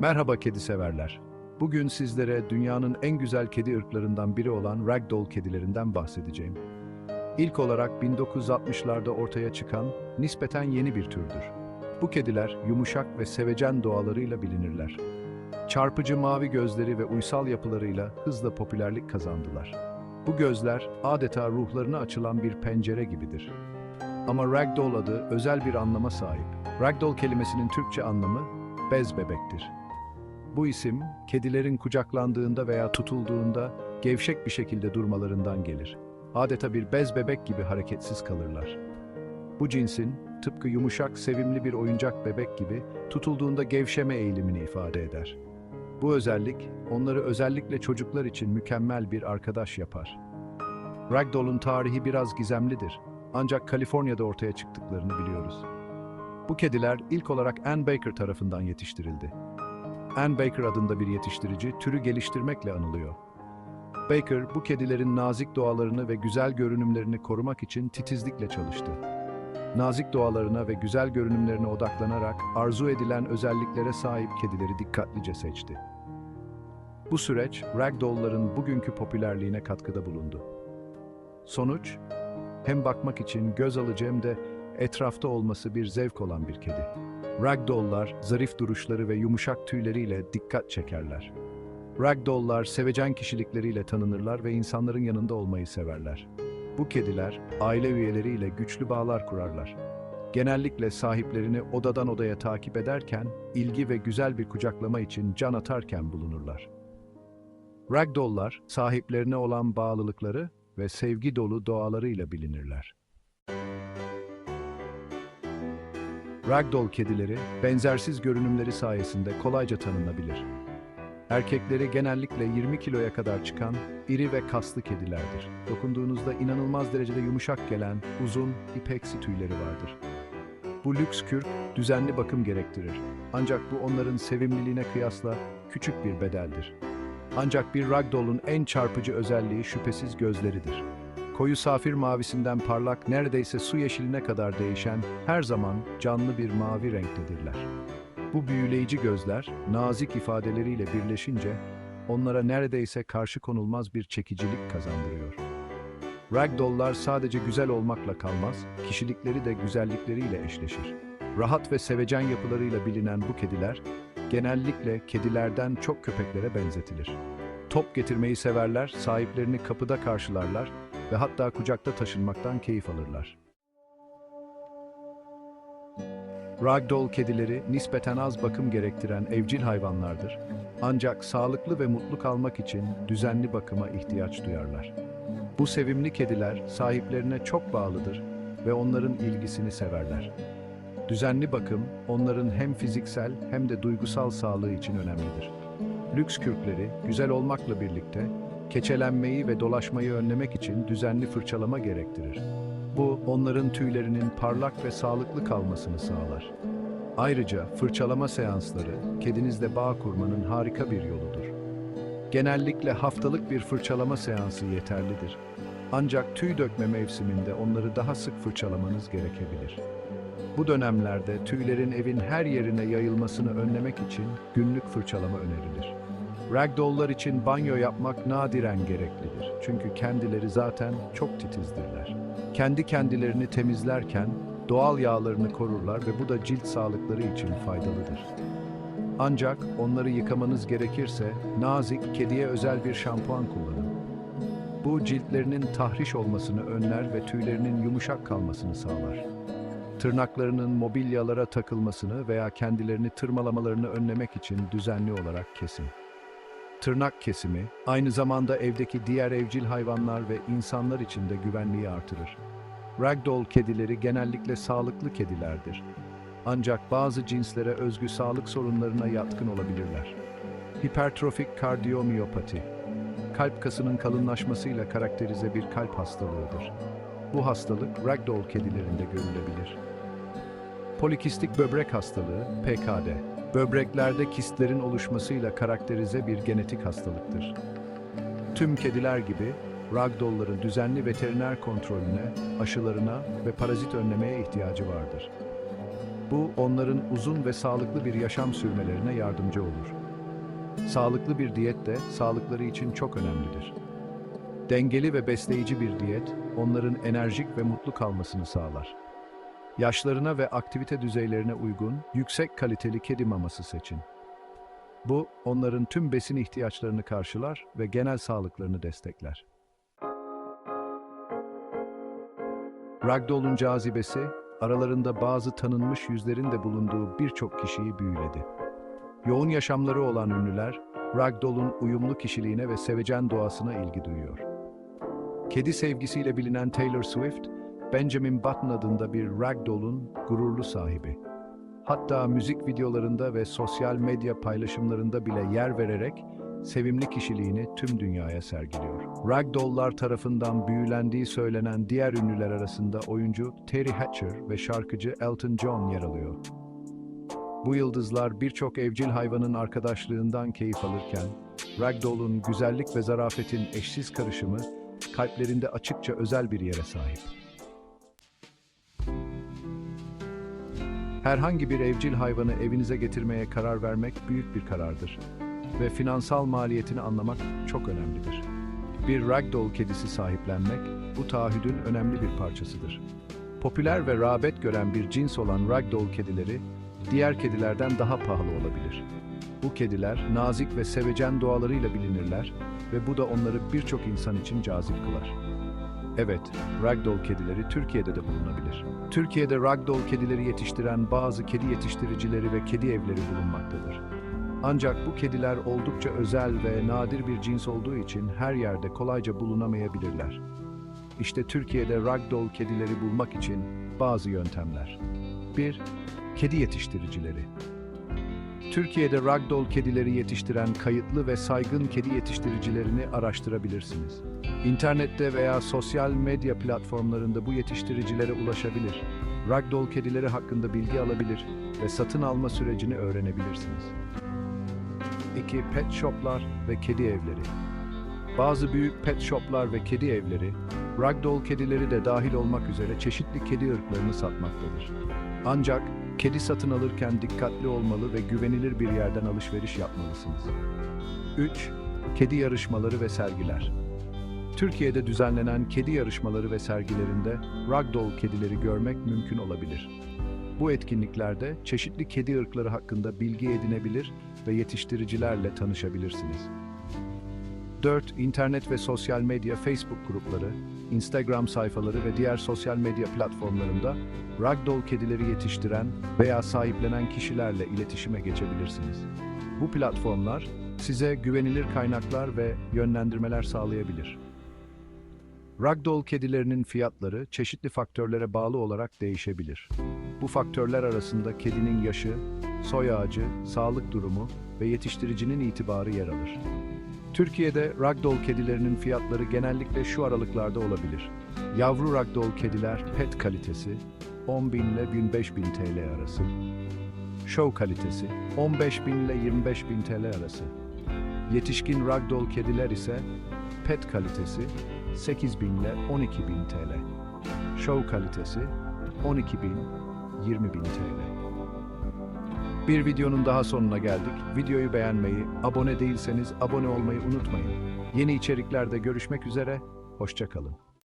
Merhaba kedi severler. Bugün sizlere dünyanın en güzel kedi ırklarından biri olan Ragdoll kedilerinden bahsedeceğim. İlk olarak 1960'larda ortaya çıkan nispeten yeni bir türdür. Bu kediler yumuşak ve sevecen doğalarıyla bilinirler. Çarpıcı mavi gözleri ve uysal yapılarıyla hızla popülerlik kazandılar. Bu gözler adeta ruhlarına açılan bir pencere gibidir. Ama Ragdoll adı özel bir anlama sahip. Ragdoll kelimesinin Türkçe anlamı bez bebektir. Bu isim, kedilerin kucaklandığında veya tutulduğunda gevşek bir şekilde durmalarından gelir. Adeta bir bez bebek gibi hareketsiz kalırlar. Bu cinsin, tıpkı yumuşak, sevimli bir oyuncak bebek gibi tutulduğunda gevşeme eğilimini ifade eder. Bu özellik, onları özellikle çocuklar için mükemmel bir arkadaş yapar. Ragdoll'un tarihi biraz gizemlidir. Ancak Kaliforniya'da ortaya çıktıklarını biliyoruz. Bu kediler ilk olarak Ann Baker tarafından yetiştirildi. Ann Baker adında bir yetiştirici türü geliştirmekle anılıyor. Baker bu kedilerin nazik doğalarını ve güzel görünümlerini korumak için titizlikle çalıştı. Nazik doğalarına ve güzel görünümlerine odaklanarak arzu edilen özelliklere sahip kedileri dikkatlice seçti. Bu süreç Ragdoll'ların bugünkü popülerliğine katkıda bulundu. Sonuç, hem bakmak için göz alıcı hem de etrafta olması bir zevk olan bir kedi. Ragdoll'lar zarif duruşları ve yumuşak tüyleriyle dikkat çekerler. Ragdoll'lar sevecen kişilikleriyle tanınırlar ve insanların yanında olmayı severler. Bu kediler aile üyeleriyle güçlü bağlar kurarlar. Genellikle sahiplerini odadan odaya takip ederken, ilgi ve güzel bir kucaklama için can atarken bulunurlar. Ragdoll'lar sahiplerine olan bağlılıkları ve sevgi dolu doğalarıyla bilinirler. Ragdoll kedileri benzersiz görünümleri sayesinde kolayca tanınabilir. Erkekleri genellikle 20 kiloya kadar çıkan iri ve kaslı kedilerdir. Dokunduğunuzda inanılmaz derecede yumuşak gelen uzun ipeksi tüyleri vardır. Bu lüks kürk düzenli bakım gerektirir. Ancak bu onların sevimliliğine kıyasla küçük bir bedeldir. Ancak bir ragdoll'un en çarpıcı özelliği şüphesiz gözleridir. Koyu safir mavisinden parlak, neredeyse su yeşiline kadar değişen, her zaman canlı bir mavi renktedirler. Bu büyüleyici gözler, nazik ifadeleriyle birleşince, onlara neredeyse karşı konulmaz bir çekicilik kazandırıyor. Ragdoll'lar sadece güzel olmakla kalmaz, kişilikleri de güzellikleriyle eşleşir. Rahat ve sevecen yapılarıyla bilinen bu kediler, genellikle kedilerden çok köpeklere benzetilir. Top getirmeyi severler, sahiplerini kapıda karşılarlar ve hatta kucakta taşınmaktan keyif alırlar. Ragdoll kedileri nispeten az bakım gerektiren evcil hayvanlardır. Ancak sağlıklı ve mutlu kalmak için düzenli bakıma ihtiyaç duyarlar. Bu sevimli kediler sahiplerine çok bağlıdır ve onların ilgisini severler. Düzenli bakım onların hem fiziksel hem de duygusal sağlığı için önemlidir. Lüks kürkleri güzel olmakla birlikte keçelenmeyi ve dolaşmayı önlemek için düzenli fırçalama gerektirir. Bu onların tüylerinin parlak ve sağlıklı kalmasını sağlar. Ayrıca fırçalama seansları kedinizle bağ kurmanın harika bir yoludur. Genellikle haftalık bir fırçalama seansı yeterlidir. Ancak tüy dökme mevsiminde onları daha sık fırçalamanız gerekebilir. Bu dönemlerde tüylerin evin her yerine yayılmasını önlemek için günlük fırçalama önerilir. Ragdoll'lar için banyo yapmak nadiren gereklidir. Çünkü kendileri zaten çok titizdirler. Kendi kendilerini temizlerken doğal yağlarını korurlar ve bu da cilt sağlıkları için faydalıdır. Ancak onları yıkamanız gerekirse nazik, kediye özel bir şampuan kullanın. Bu ciltlerinin tahriş olmasını önler ve tüylerinin yumuşak kalmasını sağlar. Tırnaklarının mobilyalara takılmasını veya kendilerini tırmalamalarını önlemek için düzenli olarak kesin. Tırnak kesimi, aynı zamanda evdeki diğer evcil hayvanlar ve insanlar için de güvenliği artırır. Ragdoll kedileri genellikle sağlıklı kedilerdir. Ancak bazı cinslere özgü sağlık sorunlarına yatkın olabilirler. Hipertrofik kardiyomiyopati, kalp kasının kalınlaşmasıyla karakterize bir kalp hastalığıdır. Bu hastalık Ragdoll kedilerinde görülebilir. Polikistik böbrek hastalığı, PKD, böbreklerde kistlerin oluşmasıyla karakterize bir genetik hastalıktır. Tüm kediler gibi Ragdoll'ların düzenli veteriner kontrolüne, aşılarına ve parazit önlemeye ihtiyacı vardır. Bu onların uzun ve sağlıklı bir yaşam sürmelerine yardımcı olur. Sağlıklı bir diyet de sağlıkları için çok önemlidir. Dengeli ve besleyici bir diyet onların enerjik ve mutlu kalmasını sağlar. Yaşlarına ve aktivite düzeylerine uygun yüksek kaliteli kedi maması seçin. Bu onların tüm besin ihtiyaçlarını karşılar ve genel sağlıklarını destekler. Ragdoll'un cazibesi, aralarında bazı tanınmış yüzlerin de bulunduğu birçok kişiyi büyüledi. Yoğun yaşamları olan ünlüler, Ragdoll'un uyumlu kişiliğine ve sevecen doğasına ilgi duyuyor. Kedi sevgisiyle bilinen Taylor Swift, Benjamin Button adında bir Ragdoll'un gururlu sahibi. Hatta müzik videolarında ve sosyal medya paylaşımlarında bile yer vererek sevimli kişiliğini tüm dünyaya sergiliyor. Ragdoll'lar tarafından büyülendiği söylenen diğer ünlüler arasında oyuncu Terry Hatcher ve şarkıcı Elton John yer alıyor. Bu yıldızlar birçok evcil hayvanın arkadaşlığından keyif alırken, Ragdoll'un güzellik ve zarafetin eşsiz karışımı kalplerinde açıkça özel bir yere sahip. Herhangi bir evcil hayvanı evinize getirmeye karar vermek büyük bir karardır ve finansal maliyetini anlamak çok önemlidir. Bir ragdoll kedisi sahiplenmek bu taahhüdün önemli bir parçasıdır. Popüler ve rağbet gören bir cins olan ragdoll kedileri diğer kedilerden daha pahalı olabilir. Bu kediler nazik ve sevecen doğalarıyla bilinirler ve bu da onları birçok insan için cazip kılar. Evet, ragdoll kedileri Türkiye'de de bulunabilir. Türkiye'de ragdoll kedileri yetiştiren bazı kedi yetiştiricileri ve kedi evleri bulunmaktadır. Ancak bu kediler oldukça özel ve nadir bir cins olduğu için her yerde kolayca bulunamayabilirler. İşte Türkiye'de ragdoll kedileri bulmak için bazı yöntemler. 1. Kedi yetiştiricileri. Türkiye'de ragdoll kedileri yetiştiren kayıtlı ve saygın kedi yetiştiricilerini araştırabilirsiniz. İnternette veya sosyal medya platformlarında bu yetiştiricilere ulaşabilir. Ragdoll kedileri hakkında bilgi alabilir ve satın alma sürecini öğrenebilirsiniz. 2. Pet shoplar ve kedi evleri. Bazı büyük pet shoplar ve kedi evleri, ragdoll kedileri de dahil olmak üzere çeşitli kedi ırklarını satmaktadır. Ancak kedi satın alırken dikkatli olmalı ve güvenilir bir yerden alışveriş yapmalısınız. 3. Kedi yarışmaları ve sergiler. Türkiye'de düzenlenen kedi yarışmaları ve sergilerinde ragdoll kedileri görmek mümkün olabilir. Bu etkinliklerde çeşitli kedi ırkları hakkında bilgi edinebilir ve yetiştiricilerle tanışabilirsiniz. 4. İnternet ve sosyal medya Facebook grupları, Instagram sayfaları ve diğer sosyal medya platformlarında ragdoll kedileri yetiştiren veya sahiplenen kişilerle iletişime geçebilirsiniz. Bu platformlar size güvenilir kaynaklar ve yönlendirmeler sağlayabilir. Ragdoll kedilerinin fiyatları çeşitli faktörlere bağlı olarak değişebilir. Bu faktörler arasında kedinin yaşı, soy ağacı, sağlık durumu ve yetiştiricinin itibarı yer alır. Türkiye'de ragdoll kedilerinin fiyatları genellikle şu aralıklarda olabilir. Yavru ragdoll kediler pet kalitesi 10.000 ile 15.000 TL arası. Show kalitesi 15.000 ile 25.000 TL arası. Yetişkin ragdoll kediler ise pet kalitesi 8.000 ile 12.000 TL. Show kalitesi 12.000 20.000 TL. Bir videonun daha sonuna geldik. Videoyu beğenmeyi, abone değilseniz abone olmayı unutmayın. Yeni içeriklerde görüşmek üzere, hoşçakalın.